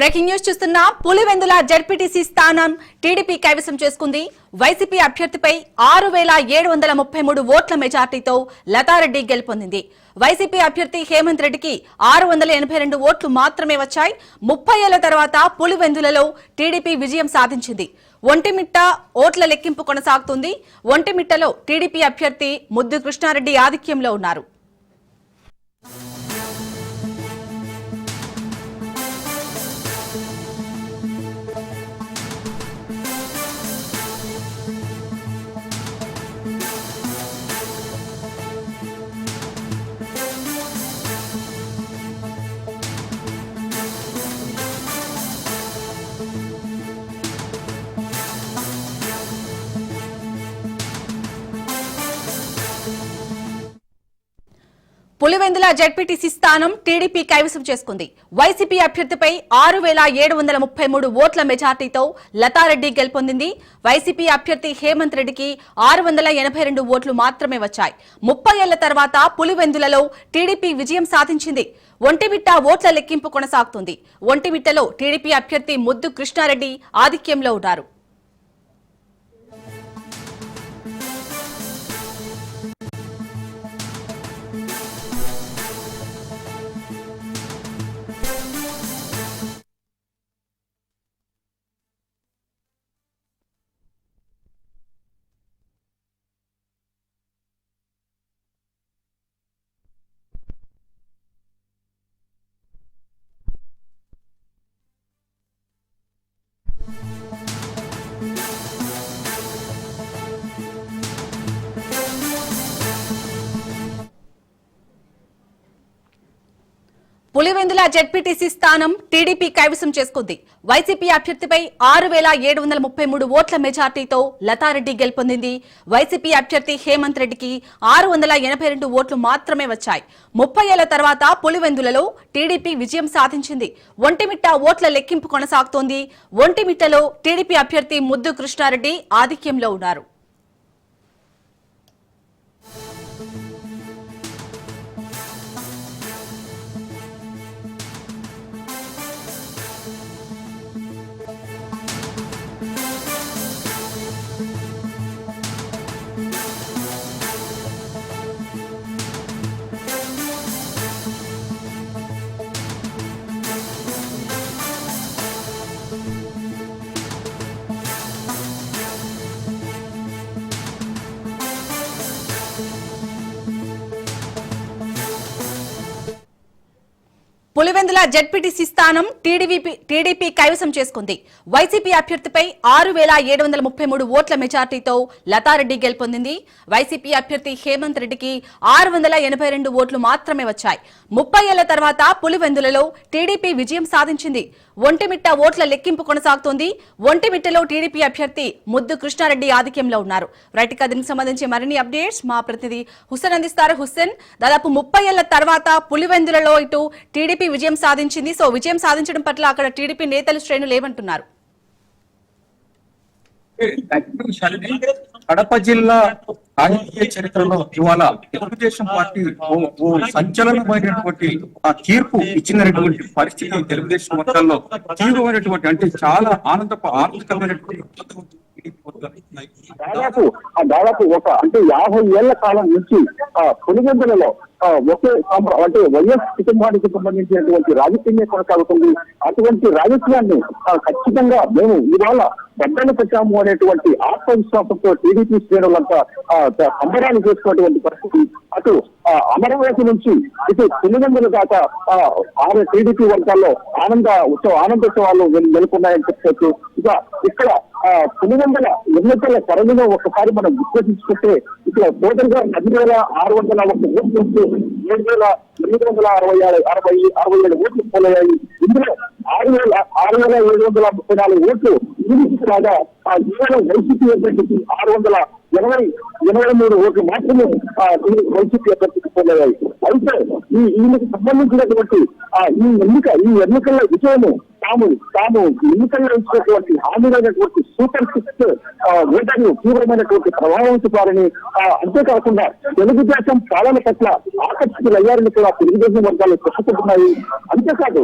Breaking news చూస్తున్న Pulivendula ZPTC స్థానం TDP కైవసం చేసుకుంది. వైసీపీ అభ్యర్థిపై ఆరు వేల ఏడు వందల ముప్పై మూడు ఓట్ల మెజార్టీతో లతారెడ్డి గెలుపొందింది. వైసీపీ అభ్యర్థి హేమంత్ రెడ్డికి ఆరు వందల ఎనభై రెండు ఓట్లు మాత్రమే వచ్చాయి. ముప్పై ఏళ్ళ తర్వాత పులివెందులలో టీడీపీ విజయం సాధించింది. ఒంటిమిట్ట ఓట్ల లెక్కింపు కొనసాగుతుంది. ఒంటిమిట్టలో టీడీపీ అభ్యర్థి ముద్దు కృష్ణారెడ్డి ఆధిక్యంలో ఉన్నారు. పులివెందుల జడ్పీటీసీ స్థానం టీడీపీ కైవసం చేసుకుంది. వైసీపీ అభ్యర్థిపై ఆరు వేల ఏడు వందల ముప్పై మూడు ఓట్ల మెజార్టీతో లతారెడ్డి గెలుపొందింది. వైసీపీ అభ్యర్థి హేమంత్ రెడ్డికి ఆరు వందల ఎనభై రెండు ఓట్లు మాత్రమే వచ్చాయి. ముప్పై ఏళ్ళ తర్వాత పులివెందులలో టీడీపీ విజయం సాధించింది. ఒంటిమిట్ట ఓట్ల లెక్కింపు కొనసాగుతుంది. ఒంటిమిట్టలో టీడీపీ అభ్యర్థి ముద్దు కృష్ణారెడ్డి ఆధిక్యంలో ఉన్నారు. పులివెందుల జెడ్పీటీసీ స్థానం టీడీపీ కైవసం చేసుకుంది. వైసీపీ అభ్యర్థిపై ఆరు వేల ఏడు వందల ముప్పై మూడు ఓట్ల మెజార్టీతో లతారెడ్డి గెలుపొందింది. వైసీపీ అభ్యర్థి హేమంత్ రెడ్డికి ఆరు వందల ఎనభై రెండు ఓట్లు మాత్రమే వచ్చాయి. ముప్పై ఏళ్ళ తర్వాత పులివెందులలో టీడీపీ విజయం సాధించింది. ఒంటిమిట్ట ఓట్ల లెక్కింపు కొనసాగుతోంది. ఒంటిమిట్టలో టీడీపీ అభ్యర్థి ముద్దు కృష్ణారెడ్డి ఆధిక్యంలో ఉన్నారు. పులివెందుల జడ్పీటీసీ స్థానం టీడీపీ టీడీపీ కైవసం చేసుకుంది. వైసీపీ అభ్యర్థిపై ఆరు వేల ఏడు వందల ముప్పై మూడు ఓట్ల మెజార్టీతో లతారెడ్డి గెలుపొందింది. వైసీపీ అభ్యర్థి హేమంత్ రెడ్డికి ఆరు వందల ఎనభై రెండు ఓట్లు మాత్రమే వచ్చాయి. ముప్పై ఏళ్ళ తర్వాత పులివెందులలో టీడీపీ విజయం సాధించింది. ఒంటిమిట్ట ఓట్ల లెక్కింపు కొనసాగుతోంది. ఒంటిమిట్టలో టీడీపీ అభ్యర్థి ముద్దు కృష్ణారెడ్డి ఆధిక్యంలో ఉన్నారు. రైట్ దీనికి సంబంధించి మరిన్ని అప్డేట్స్ మా ప్రతినిధి హుస్సేన్ అందిస్తారు. హుస్సేన్ దాదాపు ముప్పై ఏళ్ళ తర్వాత పులివెందులలో ఇటు టీడీపీ విజయం సాధించింది. సో విజయం సాధించడం పట్ల అక్కడ టీడీపీ నేతలు శ్రేణులు ఏమంటున్నారు? కడప జిల్లా రాజకీయ చరిత్రలో ఇవాళ తెలుగుదేశం పార్టీ ఓ- సంచలనమైనటువంటి ఆ తీర్పు ఇచ్చినటువంటి పరిస్థితి తెలుగుదేశం వర్గాల్లో తీవ్రమైనటువంటి అంటే చాలా ఆనంద ఆనందకరమైనటువంటి దాదాపు ఆ దాదాపు ఒక అంటే యాభై ఏళ్ళ కాలం నుంచి ఆ పులివెందులలో ఒకే అంటే వైఎస్ కుటుంబానికి సంబంధించినటువంటి రాజకీయమే కొనసాగుతుంది. అటువంటి రాజకీయాన్ని ఖచ్చితంగా మేము ఇవాళ పెద్దలు పెట్టాము అనేటువంటి ఆత్మవిశ్వాసంతో టీడీపీ శ్రేణులంతా ఆ, సంబరాలు చేసుకున్నటువంటి పరిస్థితి. అటు ఆ, అమరావతి నుంచి ఇటు పులివెందుల దాకా ఆ, ఆరు టీడీపీ వర్గాల్లో ఆనంద ఉత్సవ ఆనందోత్సవాలు నెలకొన్నాయని చెప్పుకోవచ్చు ఇక ఇక్కడ పులివెందల ఎన్నికల సరళిలో ఒకసారి మనం విశ్లేషించుకుంటే ఇక్కడ టోటల్గా పది వేల ఆరు వందల ఒక ఓట్లు ఉంటే ఏడు వేల ఎనిమిది వందల అరవై ఆరు అరవై అరవై ఏడు ఓట్లు పోలయ్యాయి. ఇందులో ఆరు వేల ఆరు వేల ఏడు వందల ముప్పై నాలుగు ఓట్లు టీడీపీ కాగా ఆ కేవలం వైసీపీ అభ్యర్థికి ఆరు వందల ఎనభై ఎనభై మూడు ఓట్లు మాత్రమే ఆ వైసీపీ అభ్యర్థికి పోలయ్యాయి. అయితే ఈ ఈయనకు సంబంధించినటువంటి ఆ ఈ ఎన్నిక ఈ ఎన్నికల విజయము తాము తాము ఎన్నికల్లో ఇచ్చినటువంటి హామీలైనటువంటి సూపర్ సిక్స్ ఆ, ఓటర్లు తీవ్రమైనటువంటి ప్రభావం చూపారని అంతేకాకుండా తెలుగుదేశం పాలన పట్ల ఆకర్షితులయ్యారని కూడా తెలుగుదేశం వర్గాలు చెప్పుకుంటున్నాయి అంతేకాదు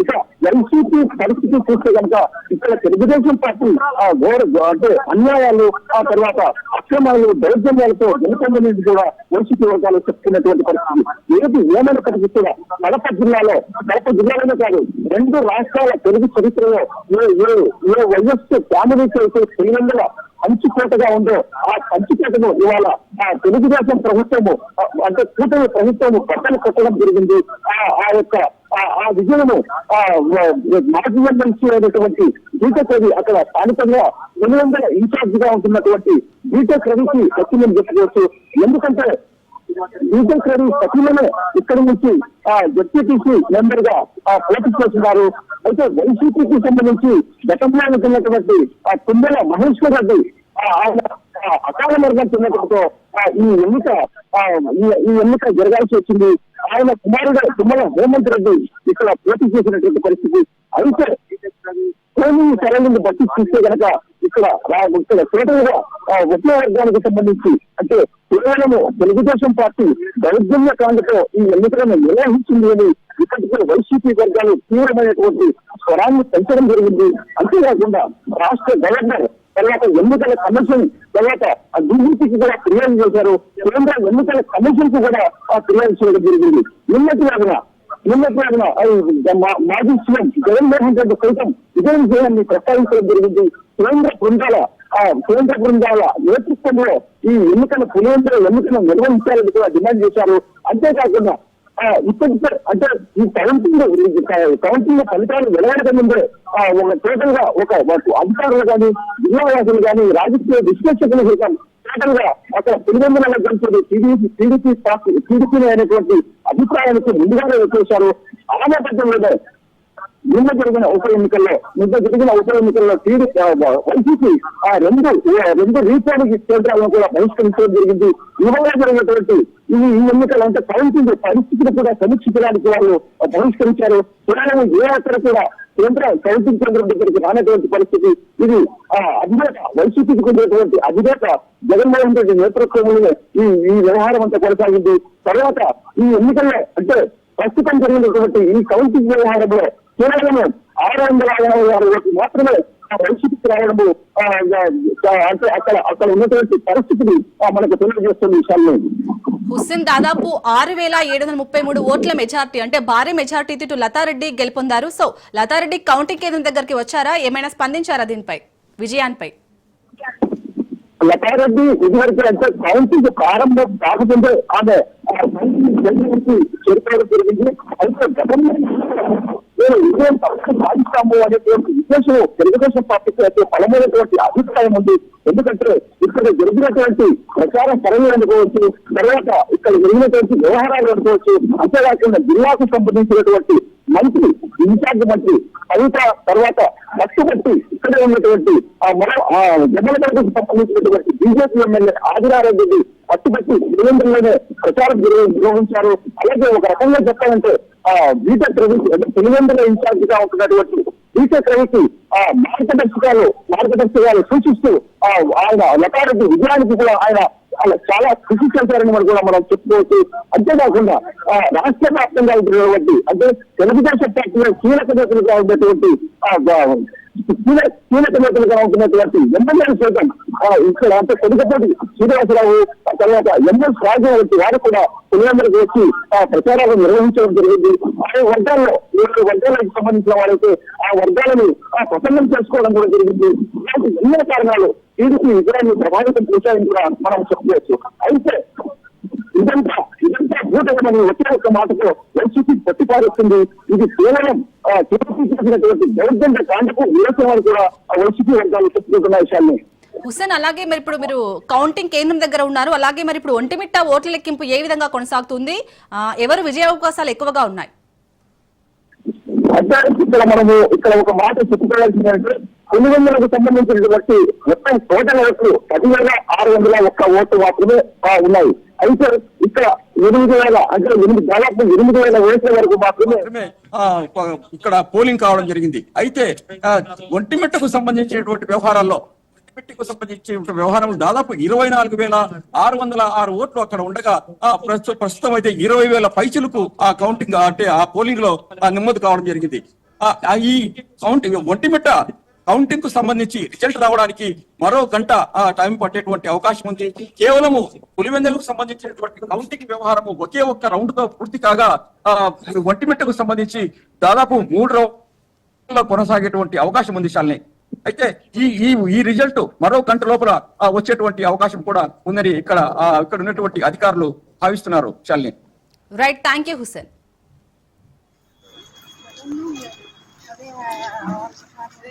ఇక ఎన్సీపీ పరిస్థితి చూస్తే కనుక ఇక్కడ తెలుగుదేశం పార్టీ ఆ ఘోర అంటే అన్యాయాలు ఆ తర్వాత అక్రమాలు దౌర్జన్యాలతో వెనుకొందని కూడా వైసీపీ వర్గాలు చెప్తున్నటువంటి పరిస్థితి. ఏది ఏమైనప్పటికీ కూడా కడప జిల్లాలో కడప జిల్లాలోనే కాదు రెండు రాష్ట్రాల తెలుగు చరిత్రలో ఏ ఏ వైఎస్ ఫ్యామిలీకి అయితే తెలియందులో కంచుకోటగా ఉందో ఆ కంచుకోటను ఇవాళ ఆ తెలుగుదేశం ప్రభుత్వము అంటే కూటమి ప్రభుత్వము బట్టలు కట్టడం జరిగింది. ఆ ఆ యొక్క ఆ- విజయము ఆ వ- మాజీ ఎమ్మెల్సీ అయినటువంటి బీటెక్ రవి అక్కడ స్థానికంగా రెండు ఇన్ఛార్జ్గా ఉంటున్నటువంటి బీటెక్ రవికి సత్యమని చెప్పుకోవచ్చు ఎందుకంటే బీటెక్ రవి సత్యమనే ఇక్కడి నుంచి ఆ జెడ్పీటీసీ మెంబర్గా ఆ పోటీ చేస్తున్నారు. అయితే వైసీపీకి సంబంధించి గతంలో ఉంటున్నటువంటి ఆ కుండల మహేశ్వర్ రెడ్డి ఆ ఆయన అకాల మరణం చెందడంతో ఆ ఈ ఎన్నిక ఆ ఈ ఎన్నిక జరగాల్సి వచ్చింది. ఆయన కుమారుడు తుమ్మల హేమంత్ రెడ్డి ఇక్కడ పోటీ చేసినటువంటి పరిస్థితి. అయితే పోలింగ్ సరళిని బట్టి చూస్తే గనక ఇక్కడ ఇక్కడ టోటల్గా ఆ ఒకే వర్గానికి సంబంధించి అంటే కేవలము తెలుగుదేశం పార్టీ దౌర్జన్య కాండతో ఈ ఎన్నికలను నిర్వహించింది అని ఇప్పటికే వైసీపీ వర్గాలు తీవ్రమైనటువంటి స్వరాన్ని పెంచడం జరిగింది. అంతేకాకుండా రాష్ట్ర గవర్నర్ తర్వాత ఎన్నికల కమిషన్ తర్వాత ఆ డీజీపీకి కూడా ఫిర్యాదు చేశారు. కేంద్ర ఎన్నికల కమిషన్కు కూడా ఆ ఫిర్యాదు చేయడం జరిగింది. నిన్నటి రోజున నిన్నటి రోజున మా- మాజీ సీఎం జగన్మోహన్ రెడ్డి సైతం ఇదే విషయాన్ని ప్రస్తావించడం జరిగింది. కేంద్ర బృందాల ఆ కేంద్ర బృందాల నేతృత్వంలో ఈ ఎన్నికల పులివెందుల ఎన్నికలను నిర్వహించాలని కూడా డిమాండ్ చేశారు. అంతేకాకుండా ఆ, అంటే ఈ కౌంటింగ్ కౌంటింగ్ ఫలితాలు వెలువడక ముందే ఒక టోటల్గా ఒక అధికారులు కానీ జిల్లావాసులు కానీ రాజకీయ విశ్లేషకులు సైతం టోటల్గా అక్కడ పులివెందుల గెలిచేది టీడీపీ టీడీపీ టీడీపీ అనేటువంటి అభిప్రాయానికి ముందుగానే వచ్చేశారు ఆ నేపథ్యంలో నిన్న జరిగిన ఉప ఎన్నికల్లో నిన్న జరిగిన ఉప ఎన్నికల్లో టీడీ వైసీపీ ఆ రెండు రెండు రీపోలింగ్ కేంద్రాలను కూడా బహిష్కరించడం జరిగింది. ఇవాళ జరిగినటువంటి ఈ ఈ ఎన్నికలు అంటే కౌంటింగ్ పరిస్థితిని కూడా సమీక్షించడానికి వాళ్ళు బహిష్కరించారు. కేవలం ఏ అక్కడ కూడా కేంద్ర కౌంటింగ్ కేంద్రం దగ్గరికి రానటువంటి పరిస్థితి. ఇది ఆ అధినేత వైసీపీకి ఉండేటువంటి అధినేత జగన్మోహన్ రెడ్డి నేతృత్వంలోనే ఈ ఈ వ్యవహారం అంతా కొనసాగింది. తర్వాత ఈ ఎన్నికల్లో అంటే ప్రస్తుతం జరిగినటువంటి ఈ కౌంటింగ్ వ్యవహారంలో కేవలం ఆరు వందల యాభై ఆరు ఓట్లు మాత్రమే వైసీపీకి రావడము అంటే అక్కడ అక్కడ ఉన్నటువంటి పరిస్థితిని మనకు తెలియజేస్తుంది విషయాన్ని హుస్సేన్ దాదాపు ఆరు వేల ఏడు వందల ముప్పై మూడు ఓట్ల మెజార్టీ అంటే భారీ మెజార్టీతో ఇటు లతారెడ్డి గెలుపొందారు. సో లతారెడ్డి కౌంటింగ్ కేంద్రం దగ్గరికి వచ్చారా? ఏమైనా స్పందించారా దీనిపై? విజయాన్పై. లతారెడ్డి ఇదివరకు అంటే కౌంటింగ్ ప్రారంభం కాకముందే ఆమె ఆ కౌంటింగ్ జరిగింది అయితే గతంలో విజయం పక్షం సాధిస్తాము అనేటువంటి ఉద్దేశం తెలుగుదేశం పార్టీకి అయితే బలమైనటువంటి అభిప్రాయం ఉంది ఎందుకంటే ఇక్కడ జరిగినటువంటి ప్రచారం పరంగా అనుకోవచ్చు తర్వాత ఇక్కడ జరిగినటువంటి వ్యవహారాలు అనుకోవచ్చు అంతేకాకుండా జిల్లాకు సంబంధించినటువంటి మంత్రి ఇన్ఛార్జ్ మంత్రి కవిత తర్వాత పట్టుబట్టి ఇక్కడే ఉన్నటువంటి ఆ మరో ఆ సంబంధించినటువంటి బీజేపీ ఎమ్మెల్యే ఆదిరారెడ్డి పట్టుబట్టి నిరంతరంలోనే ప్రచారం నిర్వహించారు. అలాగే ఒక రకంగా చెప్పాలంటే ఆ బీటెక్ రవి అంటే పులివెందుల ఇన్ఛార్జ్గా ఉంటున్నటువంటి బీటెక్ రవికి ఆ మార్గదర్శకాలు మార్గదర్శకాలు సూచిస్తూ ఆ ఆయన లతారెడ్డి విజయానికి కూడా ఆయన అలా చాలా కృషి చేశారని మనం కూడా మనం చెప్పుకోవచ్చు. అంతేకాకుండా ఆ రాష్ట్ర వ్యాప్తంగా ఉన్నటువంటి అంటే తెలుగుదేశం పార్టీలో కీలక నేతలుగా ఉన్నటువంటి కీలక నేతలుగా ఉంటున్నటువంటి ఎమ్మెల్యేలు సైతం ఇక్కడ అంటే కొడుకపోటి శ్రీనివాసరావు ఆ తర్వాత ఎంఎస్ రాజు వంటి వారు కూడా పులివెందులకు వచ్చి ఆ ప్రచారాలు నిర్వహించడం జరిగింది. ఆ వర్గాల్లో ఏడు వర్గాలకు సంబంధించిన వారైతే ఆ వర్గాలను ఆ ప్రసన్నం చేసుకోవడం కూడా జరిగింది. ఎన్నో కారణాలు టీడీపీ విజయాన్ని ప్రభావితం చేశాయని కూడా మనం చెప్పుకోవచ్చు అయితే ఇదంతా ఇదంతా భూతమని ఒకే ఒక్క మాటతో వైసీపీ ప్రతిపాదిస్తుంది ఇది కేవలం టీడీపీ చేసినటువంటి దౌర్జన్య కాండకు నిరసనలు కూడా వైసీపీ వర్గాలు చెప్పుకుంటున్న విషయాన్ని హుస్సేన్ అలాగే మరి ఇప్పుడు మీరు కౌంటింగ్ కేంద్రం దగ్గర ఉన్నారు అలాగే మరి ఇప్పుడు ఒంటిమిట్ట ఓట్ల లెక్కింపు ఏ విధంగా కొనసాగుతుంది ఎవరు విజయ అవకాశాలు ఎక్కువగా ఉన్నాయి ఇక్కడ మనము ఇక్కడ ఒక మాట చెప్పుకోవాల్సిందంటే పులివెందులకు సంబంధించినటువంటి మొత్తం టోటల్ ఓట్లు పదివేల ఆరు వందల ఒక్క ఓట్లు మాత్రమే ఉన్నాయి. అయితే ఇక్కడ ఎనిమిది వేల అంటే ఎనిమిది దాదాపు ఎనిమిది వేల ఓట్ల వరకు మాత్రమే ఇక్కడ పోలింగ్ కావడం జరిగింది. అయితే ఒంటిమిట్టకు సంబంధించినటువంటి వ్యవహారాల్లో పెట్టికు సంబంధించిన వ్యవహారం దాదాపు ఇరవై నాలుగు వేల ఆరు వందల ఆరు ఓట్లు అక్కడ ఉండగా ఆ, ప్రస్తు- ప్రస్తుతం అయితే ఇరవై వేల పైచులకు ఆ కౌంటింగ్ అంటే ఆ పోలింగ్లో ఆ, నమోదు కావడం జరిగింది. ఆ, ఆ ఈ కౌంటింగ్ ఒంటిమిట్ట కౌంటింగ్కు సంబంధించి రిజల్ట్ రావడానికి మరో గంట ఆ టైం పట్టేటువంటి అవకాశం ఉంది. కేవలము పులివెందులకు సంబంధించినటువంటి కౌంటింగ్ వ్యవహారము ఒకే ఒక్క రౌండ్తో పూర్తి కాగా ఆ ఒంటిమిట్టకు సంబంధించి దాదాపు మూడు రౌండ్లో కొనసాగేటువంటి అవకాశం ఉంది శాలిని. అయితే ఈ ఈ ఈ రిజల్ట్ మరో గంట లోపల వచ్చేటువంటి అవకాశం కూడా ఉందని ఇక్కడ ఆ, ఇక్కడ ఉన్నటువంటి అధికారులు భావిస్తున్నారు Shalini. Right thank you Hussain